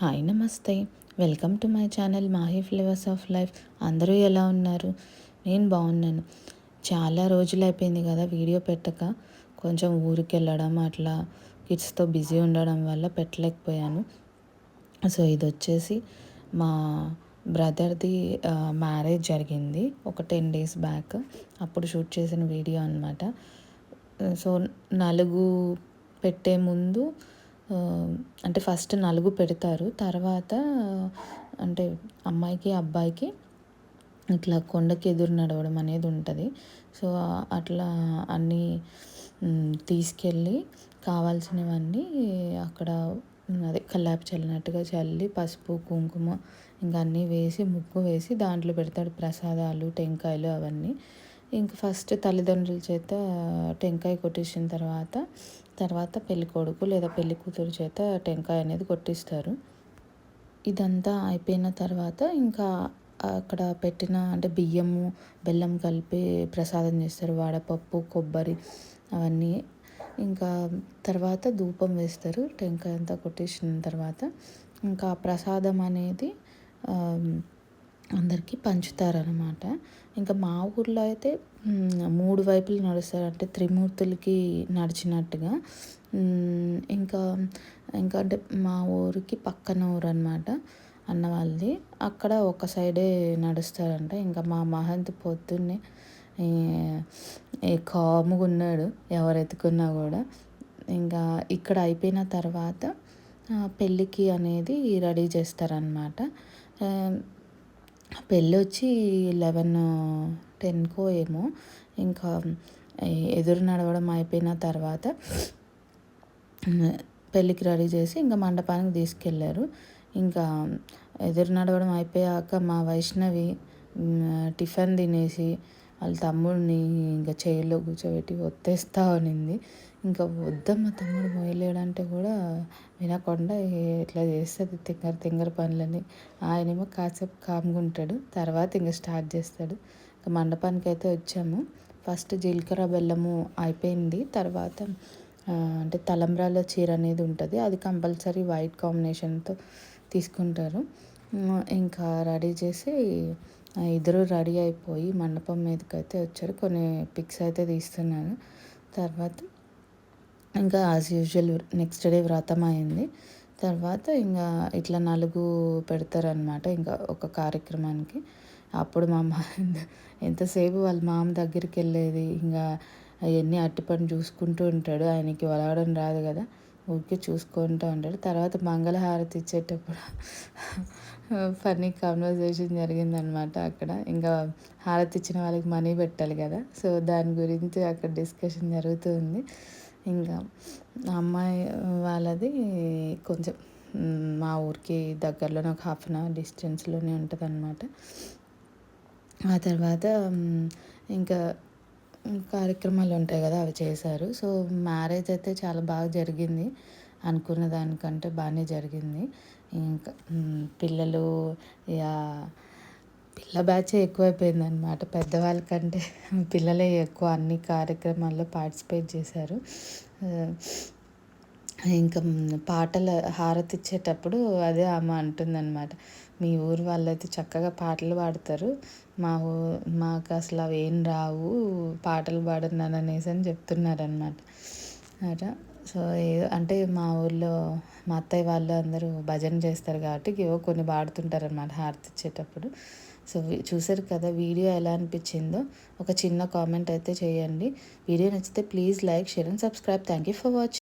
Hi నమస్తే. Welcome to my channel Mahi flavours of life. అందరూ ఎలా ఉన్నారు? నేను బాగున్నాను. చాలా రోజులు అయిపోయింది కదా వీడియో పెట్టక. కొంచెం ఊరికి వెళ్ళడం అట్లా కిడ్స్తో బిజీ ఉండడం వల్ల పెట్టలేకపోయాను. సో ఇది వచ్చేసి మా బ్రదర్ది మ్యారేజ్ జరిగింది ఒక టెన్ డేస్ బ్యాక్. అప్పుడు షూట్ చేసిన వీడియో అనమాట సో నలుగు పెట్టే ముందు అంటే ఫస్ట్ నలుగు పెడతారు. తర్వాత అంటే అమ్మాయికి అబ్బాయికి ఇట్లా కొండకి ఎదురు నడవడం అనేది ఉంటుంది. సో అట్లా అన్నీ తీసుకెళ్ళి కావాల్సినవన్నీ అక్కడ అదే కల్లాపి చల్లినట్టుగా చల్లి పసుపు కుంకుమ ఇంకా అన్నీ వేసి ముగ్గు వేసి దాంట్లో పెడతాడు. ప్రసాదాలు టెంకాయలు అవన్నీ. ఇంక ఫస్ట్ తల్లిదండ్రుల చేత టెంకాయ కొట్టించిన తర్వాత తర్వాత పెళ్ళి కొడుకు లేదా పెళ్ళి కూతురు చేత టెంకాయ అనేది కొట్టిస్తారు. ఇదంతా అయిపోయిన తర్వాత ఇంకా అక్కడ పెట్టిన అంటే బియ్యము బెల్లం కలిపి ప్రసాదం చేస్తారు. వాడపప్పు కొబ్బరి అవన్నీ. ఇంకా తర్వాత ధూపం వేస్తారు. టెంకాయ అంతా కొట్టేసిన తర్వాత ఇంకా ప్రసాదం అనేది అందరికీ పంచుతారనమాట ఇంకా మా ఊర్లో అయితే మూడు వైపులు నడుస్తారు అంటే త్రిమూర్తులకి నడిచినట్టుగా. ఇంకా ఇంకా అంటే మా ఊరికి పక్కన ఊరు అనమాట అన్న వాళ్ళది అక్కడ ఒక సైడే నడుస్తారంట. ఇంకా మా మహంత్ పొద్దున్నే కాముగా ఉన్నాడు ఎవరు ఎత్తుకున్నా కూడా. ఇంకా ఇక్కడ అయిపోయిన తర్వాత పెళ్ళికి అనేది రెడీ చేస్తారనమాట పెళ్ళి వచ్చి లెవెన్ టెన్కో ఏమో. ఇంకా ఎదురు నడవడం అయిపోయిన తర్వాత పెళ్ళికి రెడీ చేసి ఇంకా మండపానికి తీసుకెళ్ళారు. ఇంకా ఎదురు నడవడం అయిపోయాక మా వైష్ణవి టిఫిన్ తినేసి వాళ్ళ తమ్ముడిని ఇంకా చైర్లో కూర్చోబెట్టి ఒత్తేస్తా ఉనింది ఇంకా వద్దమ్మ తమ్ముడు మోయలేడంటే కూడా వినకుండా ఇట్లా చేస్తుంది? తింగర తింగర పనులని. ఆయనేమో కాసేపు కామ్గా ఉంటాడు తర్వాత ఇంకా స్టార్ట్ చేస్తాడు. ఇంకా మండపానికి అయితే వచ్చాము. ఫస్ట్ జీలకర్ర బెల్లము అయిపోయింది. తర్వాత అంటే తలంబ్రాల చీర అనేది ఉంటుంది. అది కంపల్సరీ వైట్ కాంబినేషన్తో తీసుకుంటారు. ఇంకా రెడీ చేసి ఇద్దరు రెడీ అయిపోయి మండపం మీదకి అయితే వచ్చారు. కొన్ని పిక్స్ అయితే తీస్తున్నాను. తర్వాత ఇంకా యాజ్ యూజువల్ నెక్స్ట్ డే వ్రతం అయింది. తర్వాత ఇంకా ఇట్లా నలుగు పెడతారనమాట ఇంకా ఒక కార్యక్రమానికి. అప్పుడు మా అమ్మ ఎంతసేపు వాళ్ళ మామ దగ్గరికి వెళ్ళేది? ఇంకా అవన్నీ అట్టిపని చూసుకుంటూ ఉంటాడు. ఆయనకి వలవడం రాదు కదా. ఊరికే చూసుకుంటూ ఉంటాడు. తర్వాత మంగళహారతి ఇచ్చేటప్పుడు ఫన్నీ కాన్వర్జేషన్ జరిగిందనమాట అక్కడ. ఇంకా హారతి ఇచ్చిన వాళ్ళకి మనీ పెట్టాలి కదా. సో దాని గురించి అక్కడ డిస్కషన్ జరుగుతుంది. ఇంకా అమ్మాయి వాళ్ళది కొంచెం మా ఊరికి దగ్గరలోనే ఒక హాఫ్ అన్ అవర్ డిస్టెన్స్లోనే ఉంటుంది అనమాట ఆ తర్వాత ఇంకా కార్యక్రమాలు ఉంటాయి కదా అవి చేశారు. సో మ్యారేజ్ అయితే చాలా బాగా జరిగింది. అనుకున్న దానికంటే బాగానే జరిగింది. ఇంకా పిల్లలు ఇక పిల్ల బ్యాచ్ ఎక్కువైపోయింది అనమాట పెద్దవాళ్ళకంటే పిల్లలే ఎక్కువ అన్ని కార్యక్రమాల్లో పార్టిసిపేట్ చేశారు. ఇంకా పాటల హారతి ఇచ్చేటప్పుడు అదే ఆమె అంటుందన్నమాట. మీ ఊరు వాళ్ళైతే చక్కగా పాటలు పాడతారు. మా ఊ మాకు అసలు అవి ఏం రావు పాటలు పాడను అనేసి అని చెప్తున్నారనమాట అట. సో అంటే మా ఊళ్ళో మా అత్తయ్య వాళ్ళు అందరూ భజన చేస్తారు కాబట్టి ఏవో కొన్ని పాడుతుంటారనమాట హారతి ఇచ్చేటప్పుడు. సో చూసారు కదా వీడియో ఎలా అనిపించిందో? ఒక చిన్న కామెంట్ అయితే చేయండి. వీడియో నచ్చితే please like share and subscribe. Thank you for watching.